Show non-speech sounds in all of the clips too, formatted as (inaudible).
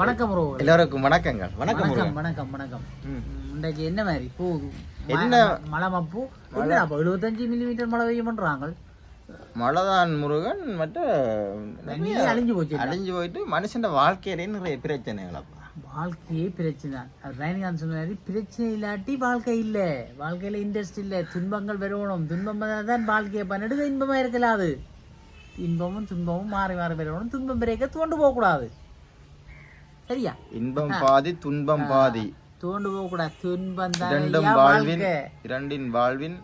வணக்கம் ப்ரோ எல்லோருக்கும் வணக்கங்கள் வணக்கம் வணக்கம். வணக்கம் வணக்கம். இன்றைக்கு என்ன மாதிரி? பூ என்ன? மழை மப்பு என்ன அப்போ எழுபத்தஞ்சு மில்லிமீட்டர் மழை பெய்யுமன்றாங்க மழைதான் முருகன் மற்ற தண்ணியே அழிஞ்சு போச்சு. அழிஞ்சு போயிட்டு மனுஷன் வாழ்க்கையிலே நிறைய பிரச்சனைகளப்பா. வாழ்க்கையே பிரச்சனை. ரஜினிகாந்த் சொன்ன மாதிரி பிரச்சனை இல்லாட்டி வாழ்க்கை இல்லை. வாழ்க்கையில இன்ட்ரெஸ்ட் இல்லை. துன்பங்கள் வரணும் துன்பம் தான் வாழ்க்கையை பண்ணிட்டு இன்பமா இருக்கலாம் அது. இன்பமும் துன்பமும் மாறி மாறி வரணும் துன்பம் பிறக்க தோண்டு போகக்கூடாது. சரியா? இன்பம் பாதி துன்பம் பாதி. தோண்டு போகக்கூடாது. துன்பம் தான் இரண்டும் வாழ்வின். இரண்டின் வாழ்வின்.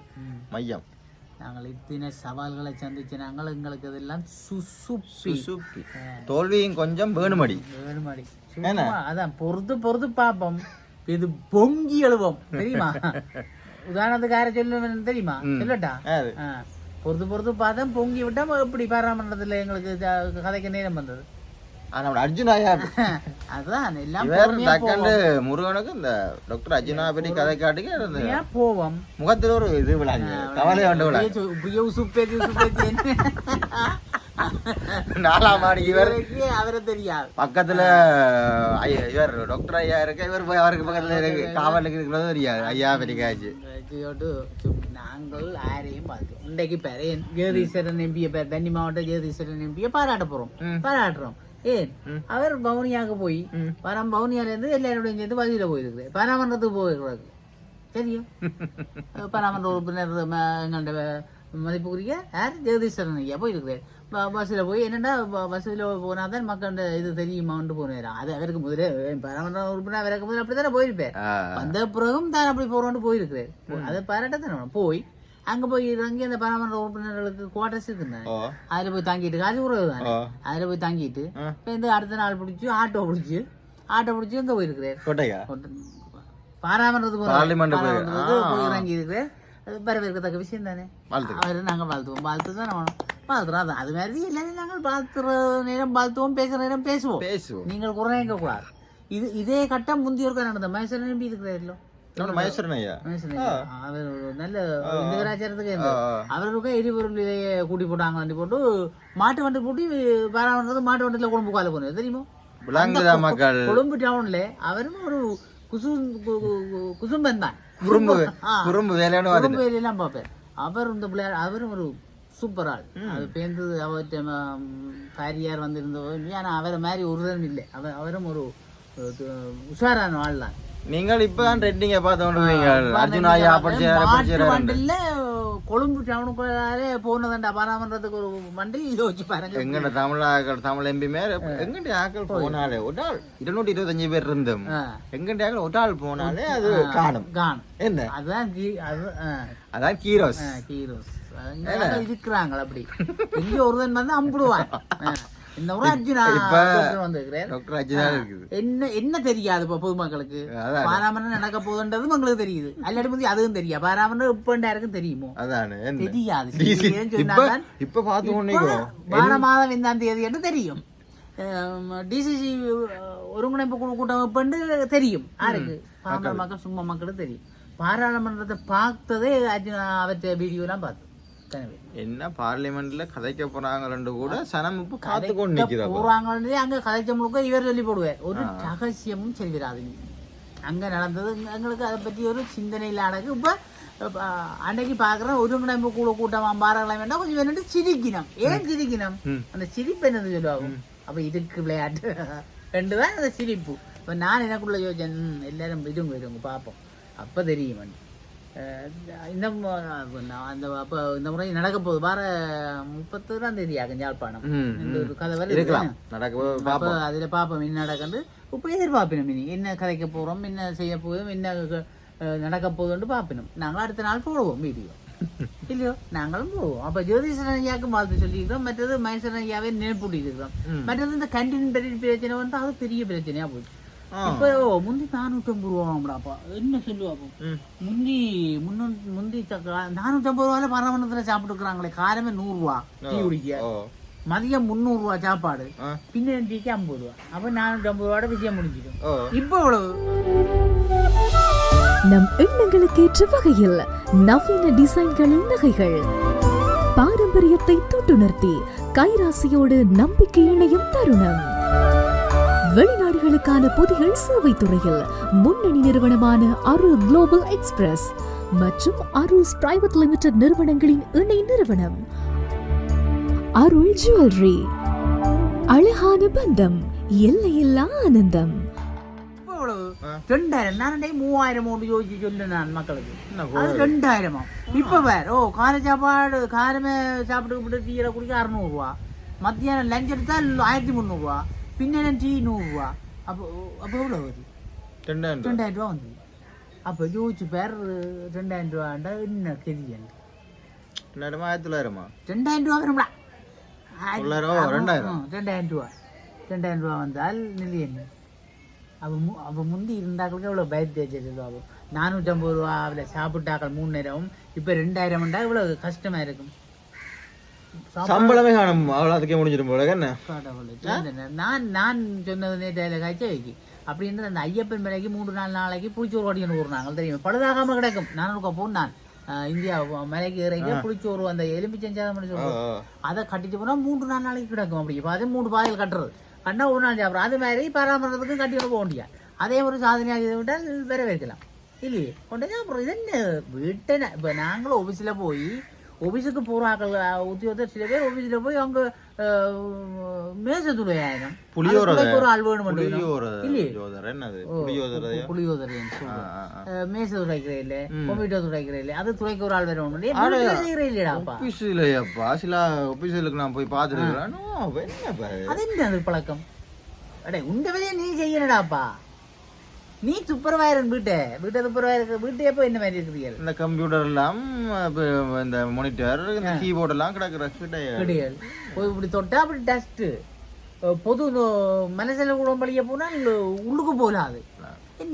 மையம். நாங்கள் இத்தனை சவால்களை சந்திச்சு நாங்கள் எங்களுக்கு இதெல்லாம் சுசுப்பி. சுசுக்கி தோல்வியும் கொஞ்சம் வேணுமடி. வேணுமாடி. அதான் பொறுத்து பொறுத்து பார்ப்போம் இது பொங்கி எழுவோம். தெரியுமா? உதாரணத்துக்கு யாரை சொல்லுவேன் தெரியுமா? சொல்லட்டா. பொறுத்து பொறுத்து பார்த்தா பொங்கி விட்டா இப்படி பாராமன்றதுல எங்களுக்கு கதைக்க நேரம் வந்தது? ஆனா அர்ஜுனா யார் (laughs) அதுதான் எல்லாம் டக்கண்டு முருகனுக்கு இந்த டாக்டர் அர்ஜுனா பற்றி கதை காட்டுக்கு போவோம். முகத்துல ஒரு இது விளாங்க கவலை உசுப்பேத்தி நாலாம் மாடி இவர். அவரை தெரியாது. பக்கத்துல ஐயா, இவர் டாக்டர் ஐயா இருக்க இவர் போய் அவருக்கு பக்கத்துல இருக்கு. காவலுக்கு இருக்கிறது தெரியாது. ஐயா பெரிக்காச்சு நாங்கள் யாரையும் பார்க்கிறோம் இன்றைக்கு பேர் ஜெகதீஸ்வரன் எம்பியை பேர் தண்ணி மாவட்ட ஜெகதீஸ்வரன் எம்பியை பாராட்ட போறோம். பாராட்டுறோம். ஏன் அவர் பவுனியாக போய் பரம் பவுனியால இருந்து எல்லாரோடையும் சேர்ந்து வழியில போயிருக்குது. பராமன்றத்துக்கு போயிருக்கிறாரு. தெரியும். (laughs) பராமன்ற உறுப்பினர் எங்கள்ட மதிப்புக்குரிய யார்? ஜெகதீஸ்வரன் ஐயா போயிருக்கிறார். பஸ்ஸில் போய் என்னடா பஸ்ஸில் போனால் தான் மக்கள்கிட்ட இது தெரியுமான்ட்டு போனேன் அது அவருக்கு முதலே பராமன்ற உறுப்பினர் அவருக்கு முதல்ல அப்படி தானே போயிருப்பேன் வந்த பிறகும் தான் அப்படி போறோம்னு போயிருக்கிறேன் அதை பாராட்டத்தான் போய் அங்க போய் இறங்கி அந்த பராமர உறுப்பினர்களுக்கு குவார்டர்ஸ் இருக்குங்க ஓ அதுல போய் தங்கிட்டு காசு உறவு தானே அதுல போய் தங்கிட்டு. இப்ப இந்த அடுத்த நாள் பிடிச்சி ஆட்டோ பிடிச்சி ஆட்டோ பிடிச்சி இந்த போயிருக்கிறேன் கோட்டையா? போய் இறங்கி இருக்கிறேன் வரவேற்கத்தக்க விஷயம் தானே அவரு நாங்கள் வாழ்த்துவோம். வாழ்த்து தான் வாழ்த்துறோம். அது அது மாதிரி எல்லாரும் நாங்கள் வாழ்த்துற நேரம் வாழ்த்துவோம் பேசுற நேரம் பேசுவோம். பேசுவோம். நீங்கள் குறையங்க கூடாது இது இதே கட்டம் முந்தியோருக்கா நடந்த மைசூர் நம்பி இருக்கிறாரோ ஒரு. ஆ. அவருக்கு எரிபொருள் விலையை கூட்டி போட்டாங்க வண்டி போட்டு மாட்டு வண்டி பூட்டி பாராமன்றது மாட்டு வண்டியில கொழும்பு கால போனது தெரியுமா கொழும்பு டவுன்ல அவரும் ஒரு குசும் குசும்பன் தான் குறும்பு. குறும்பு குறும்பு வேலையெல்லாம் பார்ப்பார் அவர் இந்த பிள்ளையார் அவரும் ஒரு சூப்பர் ஆள் அது பேருந்து அவர்கிட்ட பாரியார் வந்திருந்தவர் ஆனா அவரை மாதிரி ஒருவரும் இல்லை அவர் அவரும் ஒரு ஒரு உஷாரான ஆள் தான் நீங்கள் இப்பதான் ட்ரெண்டிங்க பார்த்து கொண்டு போவீங்க. அர்ஜுன் ஐயா செய்யறாரு வண்டில கொழும்பு டவுனுக்குள்ளாலே போனதுண்டா பராமன்றதுக்கு ஒரு வண்டி யோசிச்சு பாருங்க. எங்கட தமிழ் தமிழ் எம்பி மேல எங்கட ஆக்கள் போனாலே ஒரு ஆள் இருநூற்றி இருபத்தஞ்சு பேர் இருந்தோம் ஆ. எங்கட ஆக்கள் ஒரு ஆள் போனாலே அது காணும். கான் என்ன? அதுதான் கீ- அது ஆ, அதான் கீரோஸ். ஆ, ஹீரோஸ் அவங்க இருக்கிறாங்க அப்படி? எங்க ஒருதன் வந்து அம்புடுவான். இந்த ஒரு அர்ஜுனா டாக்டர் அர்ஜுனா இருக்குது. என்ன என்ன தெரியாது இப்ப பொதுமக்களுக்கு? பாராமரணம் நடக்க போகுதுன்றதும் உங்களுக்கு தெரியுது. அல்லாடி பத்தி அதுவும் தெரியும் பாராமரணம் இப்ப யாருக்கும் தெரியுமோ? அதானே தெரியாது. இப்ப கொண்டிருக்கோம் வார மாதம் இந்தாம் தேதி என்று தெரியும் டிசிசி ஒருங்கிணைப்பு குழு கூட்டம் இப்பண்டு தெரியும் யாருக்கு பாமர மக்கள் சும்மா மக்களுக்கு தெரியும் பாராளுமன்றத்தை பார்த்ததே அர்ஜுனா அவற்றை வீடியோலாம் பார்த்து என்ன பார்லிமெண்ட்ல கதைக்க போறாங்கன்னு கூட சனம் இப்ப பார்த்து கொண்டு போறாங்களே அங்க கதைச்ச முழுக்க இவர் சொல்லி போடுவார். ஒரு ரகசியமும் செல்விராதுங்க அங்க நடந்தது எங்க- எங்களுக்கு அதை பத்தி ஒரு சிந்தனை இல்லாடக்கு இப்ப அன்னைக்கு பாக்குறோம் ஒருங்கிணைப்பு குழு கூட்டம் பாராளம் வேண்டாம். கொஞ்சம் வேணுட்டு சிரிக்கணும் ஏன் சிரிக்கணும் அந்த சிரிப்பு என்னது சொல்லுவாங்க? அப்ப இதுக்கு விளையாட்டு. ரெண்டு தான் அந்த சிரிப்பு. இப்ப நான் எனக்குள்ள யோசிச்சேன் எல்லாரும் இருங்க இருங்க பார்ப்போம். அப்ப தெரியும் இந்த அந்த அப்ப இந்த முறை நடக்க போகுது வார முப்பத்தொராம் தேதி ஆகும் யாழ்ப்பாணம் இந்த கதை வருது இருக்கலாம். நடக்க அதுல பாப்போம் என்ன நடக்குது. இப்ப எதிர்பார்ப்பினோம் இனி என்ன கதைக்க போறோம் என்ன செய்ய போதும் என்ன நடக்க போகுதுன்னு பாப்பினோம் நாங்கள் அடுத்த நாள் போடுவோம் வீடியோ. (laughs) இல்லையோ? நாங்களும் போடுவோம். அப்ப ஜோதிஷன் ஐயாவுக்கும் வாழ்த்து சொல்லியிருக்கிறோம். மற்றது மகேஸ்வரன் ஐயாவே நினைப்பூட்டி இருக்கிறோம் மற்றது இந்த கண்டின் பெரிய பிரச்சனை வந்து அது பெரிய பிரச்சனையா போச்சு. இப்போ முந்தி நானூற்றம்பது ரூபாம்டாப்பா என்ன சொல்லுவாப்போ ம். முந்தி முன்னூத்தி முந்தி நானூற்றம்பது ரூபாயில பரமணத்துல சாப்பிட்டுக்கிறாங்களே காரமே நூறு ரூபா டீ குடிக்க. மதியம் முந்நூறு ரூபா சாப்பாடு. பின்ன டீக்கு ஐம்பது ரூபா. அப்ப நானூற்றி ஐம்பது ரூபாயோட விஷயம் முடிஞ்சிடும். இப்போ எவ்வளவு? நம் எண்ணங்களுக்கு ஏற்ற வகையில் நவீன டிசைன்களின் நகைகள். பாரம்பரியத்தை தொட்டுணர்த்தி கைராசியோடு நம்பிக்கை இணையும் தருணம். வெளிநாடுகளுக்கான பொதிகள் சேவை துறையில் முன்னணி நிறுவனமான அருள் குளோபல் எக்ஸ்பிரஸ் மற்றும் அருள்ஸ் பிரைவேட் லிமிடெட் நிறுவனங்களின் இணை நிறுவனம். அருள் ஜுவல்லரி அழகான பந்தம் எல்லையில்லா ஆனந்தம். ரெண்டாயிரம். நான் மூவாயிரம் ஓட்டு யோசிச்சு சொல்லு நான் மக்களுக்கு அது ரெண்டாயிரமா இப்ப வேற ஓ கார சாப்பாடு காரமே சாப்பிட்டு டீரை குடிக்க அறுநூறுவா மத்தியானம் லஞ்ச் எடுத்தா ஆயிரத்தி முந்நூறுவா பின்ன டீ நூறுரூவா அப்போ அப்போ எவ்வளோ வருது ரெண்டாயிரம். ரெண்டாயிரம் ரூபா வந்து அப்போ யோசிச்சு பேர் ரெண்டாயிரம் ரூபாண்டா என்ன தெரியல ரெண்டாயிரமா ஆயிரத்தி தொள்ளாயிரமா ரெண்டாயிரம் ரூபா வரும்ல ரெண்டாயிரம். ரெண்டாயிரம் ரூபா ரெண்டாயிரம் ரூபா வந்தால் நிதி என்ன அப்போ மு அப்போ முந்தி இருந்தாக்களுக்கு எவ்வளோ பயத்தை சொல்லுவாங்க நானூற்றம்பது ரூபா அதில் சாப்பிட்டாக்கள் மூணு நேரம் இப்போ ரெண்டாயிரம்ண்டா இவ்வளோ கஷ்டமாக இருக்கும் சம்பளமே காணும். அவ்வளோ அதுக்கே முடிஞ்சிடும் போல என்ன நான் நான் சொன்னது நேற்று காய்ச்ச வைக்கி அப்படின்றது அந்த ஐயப்பன் மலைக்கு மூன்று நாலு நாளைக்கு புளிச்சோறு ஓடின்னு ஊறினாங்க தெரியும்? பழுதாகாம கிடக்கும். நான் ஒருக்கா போனான் அஹ், இந்தியா மலைக்கு இறங்கி புளிச்சோறு அந்த எலும்பிச்சஞ்சாதம் ஓ, சொல்லுவோம். அதை கட்டிட்டு போனா மூன்று நாலு நாளைக்கு கிடக்கும் அப்படி அது மூணு பாயில் கட்டுறது. கண்ணா ஒரு நாள் சாப்பிட்றோம். அது மாதிரி பராமரிக்கிறதுக்கு கட்டி விட போக முடியாது அதே ஒரு சாதனையாக இதை விட்டால் வரவேற்கலாம். இல்லையே? கொண்டு அப்புறம் இது என்ன? வீட்டை இப்போ நாங்களும் ஆஃபீஸில் போய் ஆஃபீஸுக்கு போகிறாக்கள் உத்தியோகத்தர் சில பேர் ஆஃபீஸில் போய் அவங்க மேச துளையாயிரம் புளியோர ஒரு ஆள் வேணும் இல்லையே. மேச துடைக்கிற இல்லை கொம்பிட்டோ துடைக்கிற இல்லை அது துடைக்க ஒரு ஆள் வேணும் செய்கிற இல்லையாப்பா ஆபீஸ்ல அப்பா. சில ஆபீஸ்களுக்கு நான் போய் பார்த்துருக்கிறேன் அது என்ன பழக்கம்? அடே உண்ட வேலையை நீ செய்யணுடாப்பா. நீ சூப்பர்வைசர் வீட்டை. வீட்டை சூப்பர்வைசர் வீட்டு எப்போ என்ன மாதிரி இருக்கிறீர்கள் இந்த கம்ப்யூட்டர் எல்லாம் இந்த மானிட்டர் இந்த கீபோர்ட் எல்லாம் கிடக்குற கிடையாது. இப்படி தொட்டா அப்படி டஸ்ட்டு பொது மனசில் கூட பழிய போனால் உள்ளுக்கு போகலாது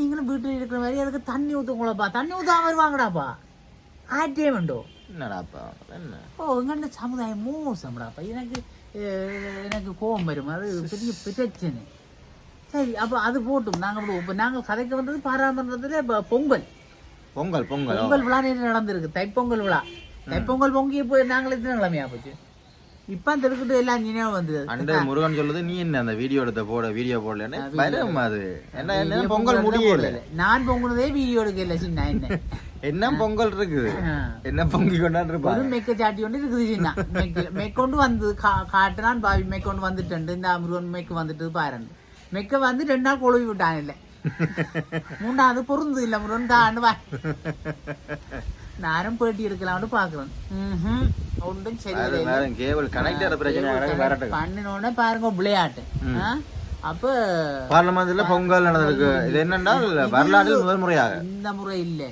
நீங்களும் வீட்டில் இருக்கிற மாதிரி அதுக்கு தண்ணி ஊற்றுங்களப்பா தண்ணி ஊற்றாம வருவாங்கடாப்பா. ஆட்டே வேண்டோ. என்னடாப்பா என்ன? ஓ எங்கள்ட சமுதாயம் மோசம்டாப்பா. எனக்கு எனக்கு கோபம் வரும். அது பெரிய பிரச்சனை. சரி அப்போ அது போட்டும். நாங்கள் இப்போ நாங்கள் கதைக்க வந்தது பாராமன்றத்தில் இப்போ பொங்கல். பொங்கல் பொங்கல். பொங்கல் விழா நேற்று நடந்திருக்கு. தைப்பொங்கல் விழா. தைப்பொங்கல் பொங்கி போய் நாங்கள் எத்தனை கிழமையா போச்சு? இப்போ அந்த இருக்குது எல்லாம் நினைவு வந்தது. அண்ட முருகன் சொல்லுது நீ என்ன அந்த வீடியோ எடுத்த போட வீடியோ போடலன்னு? அது என்ன என்ன பொங்கல் முடியல. நான் பொங்குனதே வீடியோ எடுக்கல சின்ன (laughs) என்ன என்ன பொங்கல் இருக்குது. என்ன பொங்கி கொண்டாந்து ஒரு மெக்க சாட்டி கொண்டு இருக்குது சின்ன. மெக்க மெக்கொண்டு வந்து கா- காட்டுறான் பாவி மெக்கொண்டு வந்துட்டு இந்த முருகன் மெக்கு வந்துட்டு பாருங்க மெக்க வந்து ரெண்டு நாள் கொழுவி விட்டான் இல்லை மூணாவது பொருந்து இல்லை வா நானும் பேட்டி எடுக்கலாம்னு பாக்குறேன். ஒன்றும் சரி பாருங்க விளையாட்டு? அப்ப பார்லமெண்ட்ல பொங்கல் நடந்திருக்கு இது என்னன்னா வரலாற்றில் முதல் முறையாக இந்த முறை இல்லை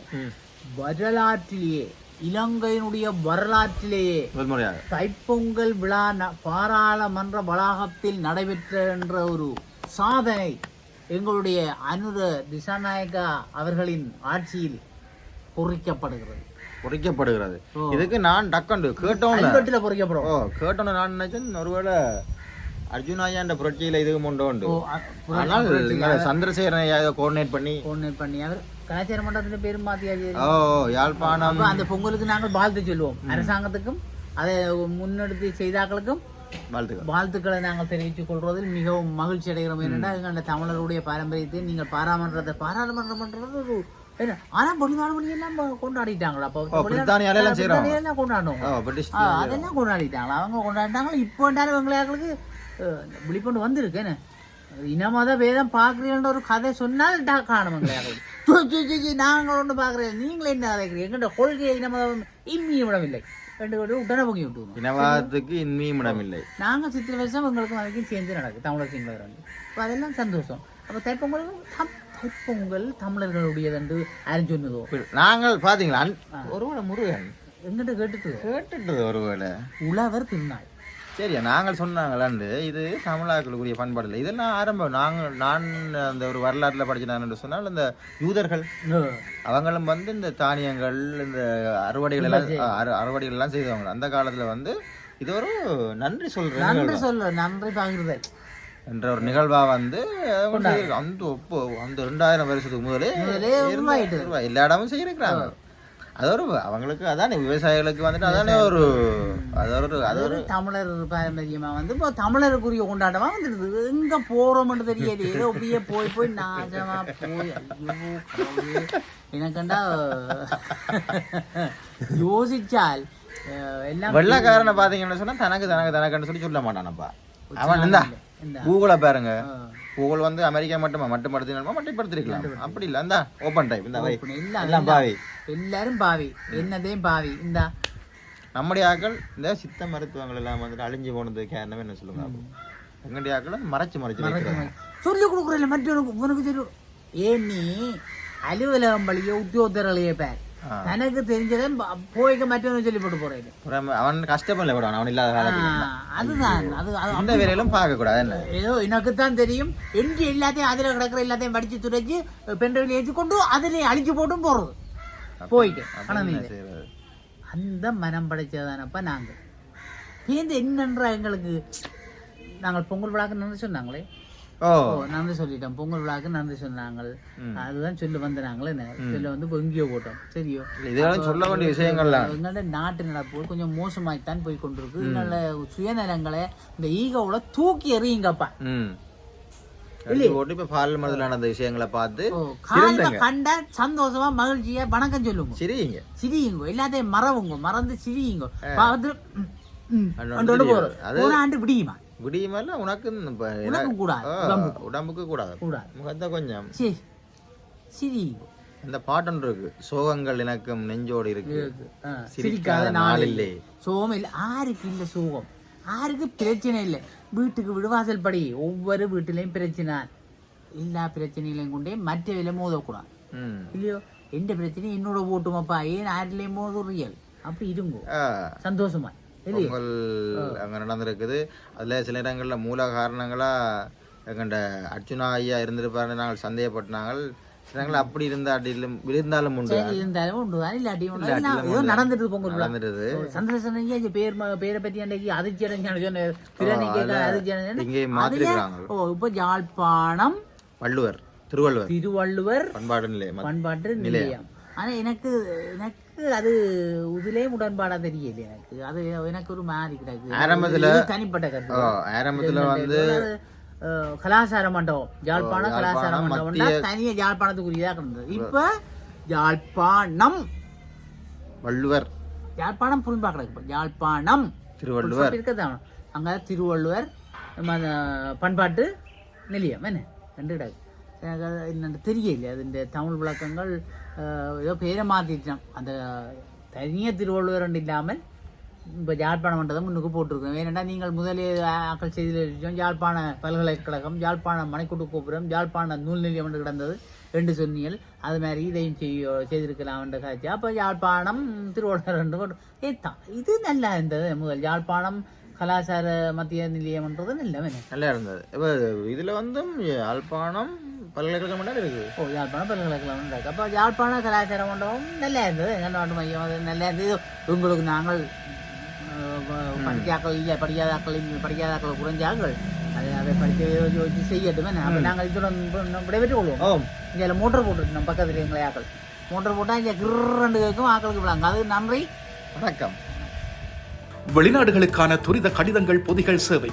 வரலாற்றிலேயே இலங்கையினுடைய வரலாற்றிலேயே தைப்பொங்கல் விழா பாராளுமன்ற வளாகத்தில் நடைபெற்ற என்ற ஒரு சாதனை எங்களுடைய அனுர திசாநாயகா அவர்களின் ஆட்சியில் பொறிக்கப்படுகிறது. பொறிக்கப்படுகிறது. இதுக்கு நான் டக்கண்டு. கேட்டோம்ல. கல்வெட்டுல பொறிக்கப்படும் ஓ கேட்டோன்னு நான் நினைச்சேன் ஒருவேளை அர்ஜுன் ஐயாண்ட புரட்சியில இது கொண்டு ஆனால் சந்திரசேகரன் கோஆர்டினேட் பண்ணி. கோஆர்டினேட் பண்ணி. அவர் கலாச்சார மன்றத்தின் பேரும் மாத்தியாச்சு ஓ யாழ்ப்பாணம். அந்த பொங்கலுக்கு நாங்கள் வாழ்த்து சொல்லுவோம். அரசாங்கத்துக்கும் அதை முன்னெடுத்து செய்தாக்களுக்கும் வாழ்த்துக்கள். வாழ்த்துக்களை நாங்கள் தெரிவித்துக் கொள்வதில் மிகவும் மகிழ்ச்சி அடைகிறோம். ஏனென்றால் எங்கள் தமிழருடைய பாரம்பரியத்தை நீங்கள் பாராமன்றத்தை பாராளுமன்றம் பண்றது ஒரு என்ன? ஆனா வெளிநாடு மணி எல்லாம் கொண்டாடிட்டாங்களா? அப்போ பிரித்தானியால எல்லாம் எல்லாம் கொண்டாடுவோம் அதெல்லாம் கொண்டாடிட்டாங்களா? அவங்க கொண்டாடிட்டாங்க இப்போ இருந்தாலும் எங்களுக்கு விழிப்புண்டு வந்திருக்கு. என்ன? இனமத வேதம் பார்க்குறீங்கன்ற ஒரு கதை சொன்னால் டா காணும் எங்களுக்கு. நாங்கள் ஒன்று பார்க்குறேன் நீங்களே என்ன எங்கள்கிட்ட கொள்கை இனமதம் இம்மியும் விடவில்லை ரெண்டு பேரும் உடனே விட்டுருவோம் இனவாதத்துக்கு இன்மையும் இடமில்லை நாங்கள் சித்திர வருஷம் எங்களுக்கும் அதுக்கும் சேர்ந்து நடக்குது தமிழர் சிங்களர் வந்து அப்போ அதெல்லாம் சந்தோஷம் அப்போ தைப்பொங்கல் தம் தைப்பொங்கல் தமிழர்களுடையது என்று யாரும் சொன்னதோ நாங்கள் பாத்தீங்களா அன்- ஒருவேளை முருகன் எங்கிட்ட கேட்டுட்டு கேட்டுட்டது ஒருவேளை உழவர் திருநாள் சரியா நாங்கள் சொன்னாங்களாண்டு இது தமிழாக்களுக்குரிய பண்பாடு இல்லை. இதெல்லாம் ஆரம்பம் நாங்கள் நான் அந்த ஒரு வரலாற்றில் படிச்சினான்னு சொன்னால் இந்த யூதர்கள். அவங்களும் வந்து இந்த தானியங்கள் இந்த அறுவடைகள் எல்லாம் அறு- அறுவடைகள் எல்லாம் செய்தவங்க. அந்த காலத்துல வந்து இது ஒரு நன்றி சொல்ற நன்றி. சொல்ல நன்றி பகிர்தல். என்ற ஒரு நிகழ்வா வந்து. அந்த ஒப்பு அந்த ரெண்டாயிரம் வருஷத்துக்கு முதலே எல்லா இடமும் செய்யிருக்கிறாங்க அது ஒரு அவங்களுக்கு அதானே விவசாயிகளுக்கு வந்துட்டு அதானே ஒரு அது ஒரு அது ஒரு தமிழர் பாரம்பரியமா வந்து இப்போ தமிழருக்குரிய கொண்டாட்டமா வந்துடுது. எங்க போறோம்னு தெரியல ஏதோ அப்படியே போய் போய் நாசமா போய். எனக்கண்டா யோசிச்சால் எல்லாம் வெள்ளக்காரனை பாத்தீங்கன்னு சொன்னா தனக்கு தனக்கு தனக்குன்னு சொல்லி சொல்ல மாட்டானப்பா. அவன் இந்த. கூகுளை பாருங்க. கூகுள் வந்து அமெரிக்கா மட்டுமா? மட்டுப்படுத்தினா மட்டுப்படுத்திருக்கலாம் அப்படி இல்ல. இந்த ஓப்பன் டைப் இந்த எல்லாம் பாவி. எல்லாரும் பாவி. என்னதையும் பாவி. இந்த. நம்முடைய ஆக்கள் இந்த சித்த மருத்துவங்கள் எல்லாம் வந்துட்டு அழிஞ்சு போனது காரணம் என்ன சொல்லுங்க? எங்களுடைய ஆக்கள் மறைச்சு மறைச்சு சொல்லி கொடுக்குறல மற்றவனுக்கு உனக்கு சொல்லி ஏன் நீ அலுவலகம் வழியோ உத்தியோகத்தர்களையே பேர்? ஆ. தனக்கு தெரிஞ்சதை போய்க்க மற்றவனுக்கு சொல்லி போட்டு போறேன் அவன் கஷ்டப்படல விடுவான் அவன் இல்லாத அதுதான் அது இந்த வேலையிலும் பார்க்க கூடாது என்ன ஏதோ எனக்கு தான் தெரியும் என்று எல்லாத்தையும் அதுல கிடக்குற எல்லாத்தையும் படிச்சு துடைச்சு பெண்கள் ஏற்றி கொண்டு அதிலே அழிச்சு போட்டும் போறது போயிட்டு அந்த மனம் படைச்சதானப்ப நாங்கள் பேருந்து என்னன்ற எங்களுக்கு நாங்கள் பொங்கல் விழாக்கு ஓ நன்றி சொல்லிட்டோம். பொங்கல் விழாக்கு நன்றி சொன்னாங்க. அதுதான் சொல்ல வந்து நாங்களே சொல்ல வந்து எங்கேயோ போட்டோம். சரியோ. இதெல்லாம் சொல்ல வேண்டிய விஷயங்கள்லாம் எங்களோட நாட்டு நடப்பு கொஞ்சம் மோசமாய்த்தான் போய் கொண்டிருக்கு. எங்களோட சுயநலங்களை இந்த ஈகோவுல தூக்கி எறியுங்கப்பா. போட்டு இப்ப நடந்த விஷயங்களை பார்த்து கண்டா சந்தோஷமா மகிழ்ச்சியா வணக்கம் சொல்லுங்க. சரிங்க சிரியுங்க எல்லாத்தையும் மறவுங்க மறந்து சிரியுங்க. சிரியுங்க. போறோம். ஒரு ஆண்டு விடியுமா? விடியுமல்ல உனக்கு உனக்கும் கூடாது உடம்புக்கு. கூடாது. கூடாது. முகத்தை கொஞ்சம். சரி. இந்த பாட்டன் இருக்கு. சோகங்கள் எனக்கும் நெஞ்சோடு இருக்கு. சிரிக்காத நாள் இல்லை. சோகம் இல்லை. ஆருக்கு இல்லை சோகம். ஆருக்கு பிரச்சனை இல்லை. வீட்டுக்கு விடுவாசல் படி ஒவ்வொரு வீட்டிலையும் பிரச்சனை. எல்லா பிரச்சனைகளையும் கொண்டே மற்றவில மோதக்கூடாது. இல்லையோ? எந்த பிரச்சனையும் என்னோட ஓட்டுமாப்பா. ஏன் ஆரிலையும் மோதுறியல்? அப்படி இருங்கோ. சந்தோஷமா பொங்கல் அங்க நடந்திருக்குது. அதுல சில இடங்கள்ல மூல காரணங்களா எங்கண்ட அர்ச்சுனா ஐயா இருந்திருப்பாருன்னு நாங்கள் சந்தேகப்பட்டாங்க சில இடங்கள் அப்படி இருந்தாட்டிலும் இருந்தாலும் உண்டு. இருந்தாலும் உண்டு. எல்லாம் ஏதோ. நடந்துட்டு பொங்கல். நடந்துருது சந்திரசன் ஐயா இந்த பேர் பேரை பத்தி அன்றைக்கு அதிர்ச்சி அடைஞ்சான்னு சொன்ன அதிர்ச்சி. இங்கே ஓ இப்போ யாழ்ப்பாணம் வள்ளுவர் திருவள்ளுவர். திருவள்ளுவர் பண்பாடு நிலையம். பண்பாட்டு நிலையம். ஆனா எனக்கு எனக்கு அது இதுலயே உடன்பாடா தெரியல எனக்கு. அது எனக்கு ஒரு மாதிரி கிடக்கு. ஆரம்பத்துல- தனிப்பட்ட கருத்து ஆரம்பத்துல வந்து கலாசார மண்டபம். யாழ்ப்பாணம் கலாசார யாழ்ப்பாணம் மண்டபம் தனியா யாழ்ப்பாணத்துக்குரியதா கிடந்தது. இப்ப யாழ்ப்பாணம் வள்ளுவர். யாழ்ப்பாணம் புரிம்பா கிடக்கு. யாழ்ப்பாணம் திருவள்ளுவர். இருக்கதான் அங்க திருவள்ளுவர் பண்பாட்டு நிலையம். என்ன? ரெண்டு கிடக்கு. எனக்கு என்னன்னு தெரியல அது இந்த தமிழ் விளக்கங்கள் ஏதோ பேரை மாற்றிட்டோம் அந்த தனியாக திருவள்ளுவர் இல்லாமல் இப்போ யாழ்ப்பாணம் மன்றதை முன்னுக்கு போட்டிருக்கோம் ஏனென்றால் நீங்கள் முதலே ஆக்கல் செய்தியில் இருக்கோம் யாழ்ப்பாண பல்கலைக்கழகம் யாழ்ப்பாண மணிக்கூட்டு கோபுரம் யாழ்ப்பாண நூல் நிலையம் என்று கிடந்தது ரெண்டு சொன்னியல் அது மாதிரி இதையும் செய்ய செய்திருக்கலாம் என்ற காட்சி அப்போ யாழ்ப்பாணம் திருவள்ளுவர் ரெண்டு கொண்டு ஏ இது நல்லா இருந்தது முதல் யாழ்ப்பாணம் கலாச்சார மத்திய நிலையம்ன்றது நல்ல நல்லா இருந்தது இப்போ இதில் வந்து யாழ்ப்பாணம் பல்கலைக்கழகம் மட்டும் இருக்கு ஓ யாழ்ப்பாணம் பல்கலைக்கழகம் இருக்கு அப்போ யாழ்ப்பாண கலாச்சார மண்டபம் நல்லா இருந்தது எங்கள் நாட்டு மையம் அது நல்லா இருந்தது உங்களுக்கு நாங்கள் படிக்காக்கள் இல்லை படிக்காதாக்கள் படிக்காதாக்கள் குறைஞ்சாக்கள் அதை அதை படிக்க வச்சு செய்யட்டும் அப்போ நாங்கள் இதுடன் விடைபெற்று கொள்வோம் இங்கே மோட்டர் போட்டுருக்கு நம்ம பக்கத்தில் எங்களை ஆக்கள் மோட்டர் போட்டால் இங்கே கிரண்டு கேட்கும் ஆக்களுக்கு விடாங்க அது நன்றி வணக்கம் வெளிநாடுகளுக்கான துரித கடிதங்கள் பொதிகள் சேவை